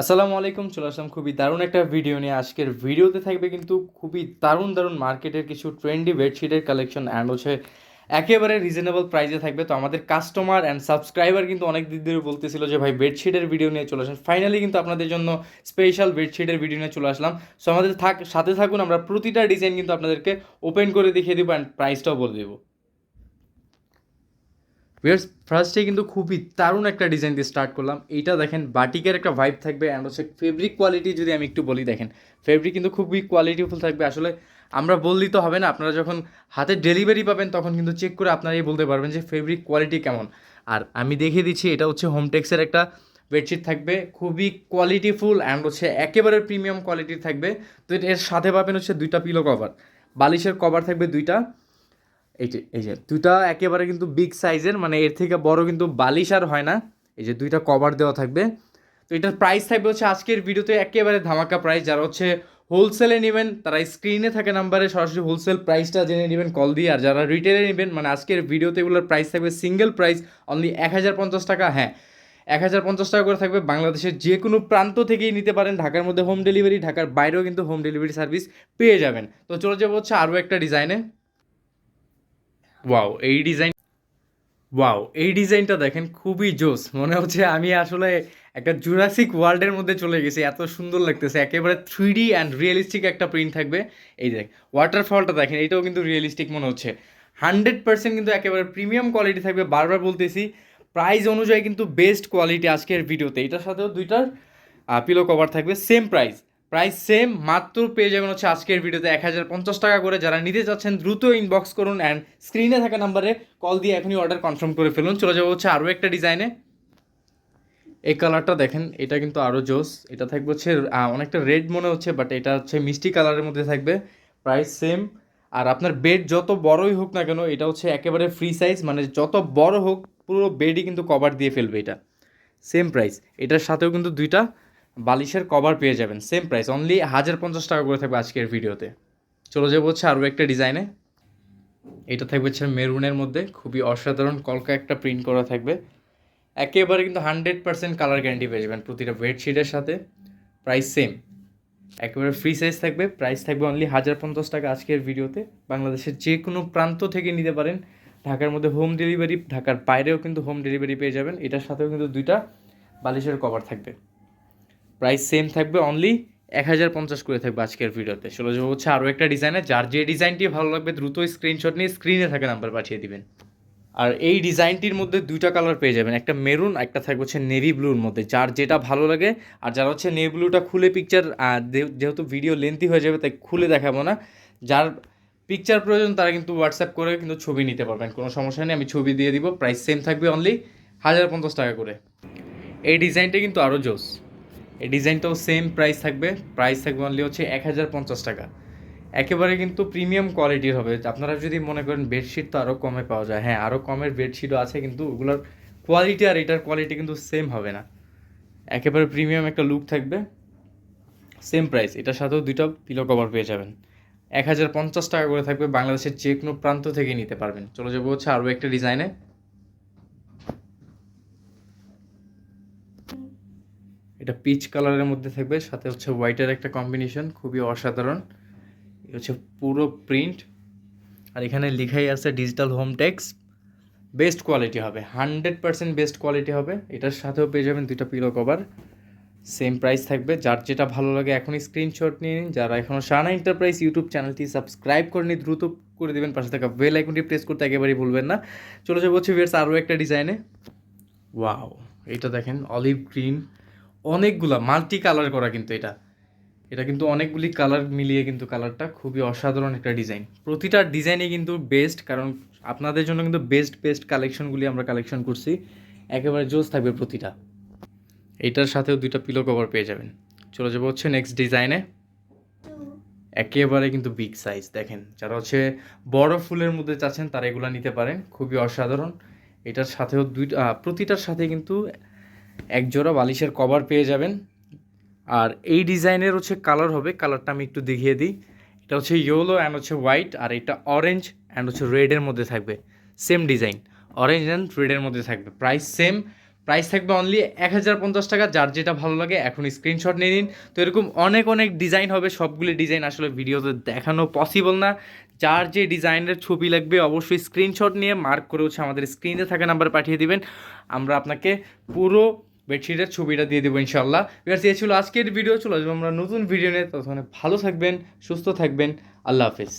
আসসালামু আলাইকুম, চলে আসলাম খুবই দারুণ একটা ভিডিও নিয়ে। আজকের ভিডিওতে থাকবে কিন্তু খুবই দারুণ দারুণ মার্কেটের কিছু ট্রেন্ডি বেডশিটের কালেকশন অ্যান্ড হচ্ছে একেবারে রিজনেবল প্রাইসে থাকবে। তো আমাদের কাস্টমার অ্যান্ড সাবস্ক্রাইবার কিন্তু অনেক দিন ধরে বলতেছিল যে, ভাই বেডশিটের ভিডিও নিয়ে চলে আসেন। ফাইনালি কিন্তু আপনাদের জন্য স্পেশাল বেডশিটের ভিডিও নিয়ে চলে আসলাম। সো আমাদের থাক, সাথে থাকুন, আমরা প্রতিটা ডিজাইন কিন্তু আপনাদেরকে ওপেন করে দেখিয়ে দেবো অ্যান্ড প্রাইসটাও বলে দেবো। ভিয়ার্স ফার্স্টে কিন্তু খুবই দারুণ একটা ডিজাইন দিয়ে স্টার্ট করলাম। এইটা দেখেন, বাটিকের একটা ভাইব থাকবে অ্যান্ড হচ্ছে ফেব্রিক কোয়ালিটি যদি আমি একটু বলি দেখেন ফেব্রিক কিন্তু খুবই কোয়ালিটিফুল থাকবে। আসলে আমরা বললেই তো হবে না, আপনারা যখন হাতে ডেলিভারি পাবেন তখন কিন্তু চেক করে আপনারাই বলতে পারবেন যে ফেব্রিক কোয়ালিটি কেমন। আর আমি দেখিয়ে দিচ্ছি, এটা হচ্ছে হোমটেক্সের একটা বেডশিট থাকবে, খুবই কোয়ালিটিফুল অ্যান্ড হচ্ছে একেবারে প্রিমিয়াম কোয়ালিটির থাকবে। তো এর সাথে পাবেন হচ্ছে দুইটা পিলো কভার বালিশের কভার থাকবে দুইটা এই যে এই যে দুইটা একেবারে কিন্তু বিগ সাইজের মানে এর থেকে বড় কিন্তু বালিশ আর হয় না। এই যে, দুইটা কভার দেওয়া থাকবে। তো এটার প্রাইস থাকবে হচ্ছে আজকের ভিডিওতে একেবারে ধামাকা প্রাইস যারা হচ্ছে হোলসেলে নেবেন, তারা স্ক্রিনে থাকা নাম্বারে সরাসরি হোলসেল প্রাইসটা জেনে নেবেন কল দিয়ে। আর যারা রিটেলে নেবেন মানে আজকের ভিডিওতে এগুলোর প্রাইস থাকবে সিঙ্গেল প্রাইস অনলি এক হাজার পঞ্চাশ টাকা হ্যাঁ এক হাজার পঞ্চাশ টাকা করে থাকবে বাংলাদেশের যে কোনো প্রান্ত থেকেই নিতে পারেন। ঢাকার মধ্যে হোম ডেলিভারি ঢাকার বাইরেও কিন্তু হোম ডেলিভারি সার্ভিস পেয়ে যাবেন। তো চলে যাব হচ্ছে আরও একটা ডিজাইনে ওয়াও এই ডিজাইন ওয়াও এই ডিজাইনটা দেখেন খুবই জোস। মনে হচ্ছে আমি আসলে একটা জুরাসিক ওয়ার্ল্ডের মধ্যে চলে গেছি। এত সুন্দর লাগতেছে। একেবারে থ্রি ডি অ্যান্ড রিয়েলিস্টিক একটা প্রিন্ট থাকবে। এই দেখ ওয়াটারফলটা দেখেন, এটাও কিন্তু রিয়েলিস্টিক মনে হচ্ছে। হান্ড্রেড পার্সেন্ট কিন্তু একেবারে প্রিমিয়াম কোয়ালিটি থাকবে। বারবার বলতেছি প্রাইস অনুযায়ী কিন্তু বেস্ট কোয়ালিটি আজকের ভিডিওতে এটার সাথেও দুইটার পিলো কভার থাকবে। সেম প্রাইস প্রাইস সেম, মাত্র পেয়ে যাবেন হচ্ছে আজকের ভিডিওতে এক হাজার পঞ্চাশ টাকা করে। যারা নিতে চাচ্ছেন, দ্রুত ইনবক্স করুন অ্যান্ড স্ক্রিনে থাকা নাম্বারে কল দিয়ে এখনই অর্ডার কনফার্ম করে ফেলুন। চলে যাব হচ্ছে আরও একটা ডিজাইনে এই কালারটা দেখেন, এটা কিন্তু আরও জোস। এটা থাকবে হচ্ছে অনেকটা রেড মনে হচ্ছে বাট এটা হচ্ছে মিষ্টি কালারের মধ্যে থাকবে। প্রাইস সেম আর আপনার বেড যত বড়ই হোক না কেন, এটা হচ্ছে একেবারে ফ্রি সাইজ মানে যত বড় হোক, পুরো বেডই কিন্তু কভার দিয়ে ফেলবে এটা। সেম প্রাইস এটার সাথেও কিন্তু দুইটা বালিশের কভার পেয়ে যাবেন সেম প্রাইস অনলি হাজার পঞ্চাশ টাকা করে থাকবে আজকের ভিডিওতে। চলে যাব হচ্ছে আরও একটা ডিজাইনে এটা থাকবে হচ্ছে মেরুনের মধ্যে, খুবই অসাধারণ কলকা একটা প্রিন্ট করা থাকবে। একেবারে কিন্তু হান্ড্রেড পার্সেন্ট কালার গ্যারান্টি পেয়ে যাবেন প্রতিটা বেডশিটের সাথে। প্রাইস সেম একেবারে ফ্রি সাইজ থাকবে প্রাইস থাকবে অনলি হাজার পঞ্চাশ টাকা আজকের ভিডিওতে। বাংলাদেশের যে কোনো প্রান্ত থেকে নিতে পারেন। ঢাকার মধ্যে হোম ডেলিভারি ঢাকার বাইরেও কিন্তু হোম ডেলিভারি পেয়ে যাবেন। এটার সাথেও কিন্তু দুইটা বালিশের কভার থাকবে। প্রাইস সেম থাকবে অনলি এক হাজার পঞ্চাশ করে থাকবে আজকের ভিডিওতে। চলে যাব হচ্ছে আরও একটা ডিজাইনে যার যে ডিজাইনটি ভালো লাগবে দ্রুত স্ক্রিনশট নিয়ে স্ক্রিনে থাকা নাম্বার পাঠিয়ে দিবেন। আর এই ডিজাইনটির মধ্যে দুইটা কালার পেয়ে যাবেন, একটা মেরুন একটা থাকবে হচ্ছে নেভি ব্লুর মধ্যে, যার যেটা ভালো লাগে। আর যারা হচ্ছে নেভি ব্লুটা খুলে পিকচার যেহেতু ভিডিও লেন্থি হয়ে যাবে, তাই খুলে দেখাবো না। যার পিকচার প্রয়োজন, তারা কিন্তু হোয়াটসঅ্যাপ করে কিন্তু ছবি নিতে পারবেন, কোনো সমস্যা নেই, আমি ছবি দিয়ে দিব প্রাইস সেম থাকবে অনলি হাজার পঞ্চাশ টাকা করে। এই ডিজাইনটা কিন্তু আরও জোস। এই ডিজাইনটাও সেম প্রাইস থাকবে। প্রাইস থাকবে অনলি হচ্ছে এক হাজার পঞ্চাশ টাকা। একেবারে কিন্তু প্রিমিয়াম কোয়ালিটির হবে। আপনারা যদি মনে করেন বেডশিট তো আরও কমে পাওয়া যায়। হ্যাঁ আরও কমের বেডশিটও আছে কিন্তু ওগুলোর কোয়ালিটি আর এটার কোয়ালিটি কিন্তু সেম হবে না। একেবারে প্রিমিয়াম একটা লুক থাকবে। সেম প্রাইস এটার সাথেও দুইটা পিলো কভার পেয়ে যাবেন। এক হাজার পঞ্চাশ টাকা করে থাকবে। বাংলাদেশের যে কোনো প্রান্ত থেকে নিতে পারবেন। চলে যাব হচ্ছে আরও একটা ডিজাইনে এটা পিচ কালারের মধ্যে থাকবে, সাথে হচ্ছে হোয়াইটের একটা কম্বিনেশন খুবই অসাধারণ। হচ্ছে পুরো প্রিন্ট আর এখানে লেখাই আছে digital home Tex best quality হবে হান্ড্রেড পার্সেন্ট বেস্ট কোয়ালিটি হবে। এটার সাথেও পেয়ে যাবেন দুইটা পিলো কভার সেম প্রাইস থাকবে। যার যেটা ভালো লাগে এখনই স্ক্রিনশট নিয়ে নিন। যারা এখনও শানা এন্টারপ্রাইজ ইউটিউব চ্যানেলটি সাবস্ক্রাইব করে নিন দ্রুত করে দেবেন। পাশে থাকা বেল আইকনটি প্রেস করতে একেবারেই ভুলবেন না। চলে যাব হচ্ছে ভিয়ার্স আরও একটা ডিজাইনে ওয়াও এটা দেখেন অলিভ গ্রিন অনেকগুলা, মাল্টি কালার করা কিন্তু এটা। এটা কিন্তু অনেকগুলি কালার মিলিয়ে কিন্তু কালারটা খুবই অসাধারণ একটা ডিজাইন। প্রতিটা ডিজাইনে কিন্তু বেস্ট কারণ আপনাদের জন্য কিন্তু বেস্ট বেস্ট কালেকশনগুলি আমরা কালেকশন করছি। একেবারে জোস থাকবে প্রতিটা। এইটার সাথেও দুইটা পিলো কভার পেয়ে যাবেন। চলে যাব হচ্ছে নেক্সট ডিজাইনে একেবারে কিন্তু বিগ সাইজ দেখেন। যারা হচ্ছে বড় ফুলের মধ্যে চাচ্ছেন, তারা এগুলো নিতে পারেন। খুবই অসাধারণ। এটার সাথেও দুইটা প্রতিটার সাথে কিন্তু এক জোড়া বালিশের কভার পেয়ে যাবেন। আর এই ডিজাইনের হচ্ছে কালার হবে কালারটা আমি একটু দেখিয়ে দিই। এটা হচ্ছে ইয়েলো অ্যান্ড হচ্ছে হোয়াইট আর এটা অরেঞ্জ অ্যান্ড হচ্ছে রেডের মধ্যে থাকবে। সেম ডিজাইন অরেঞ্জ অ্যান্ড রেডের মধ্যে থাকবে। প্রাইস সেম প্রাইস থাকবে অনলি এক হাজার পঞ্চাশ টাকা, যার যেটা ভালো লাগে এখন স্ক্রিনশট নিয়ে নিন। তো এরকম অনেক অনেক ডিজাইন হবে, সবগুলি ডিজাইন আসলে ভিডিওতে দেখানো পসিবল না। যার যে ডিজাইনের ছবি লাগবে অবশ্যই স্ক্রিনশট নিয়ে মার্ক করে হচ্ছে আমাদের স্ক্রিনে থাকা নাম্বার পাঠিয়ে দিবেন। আমরা আপনাকে পুরো বেডশিটের ছবিটা দিয়ে দেবো ইনশাল্লাহ এবার যে ছিল আজকের ভিডিও। চলে আসব আমরা নতুন ভিডিও নিয়ে ততক্ষণে ভালো থাকবেন, সুস্থ থাকবেন। আল্লাহ হাফেজ।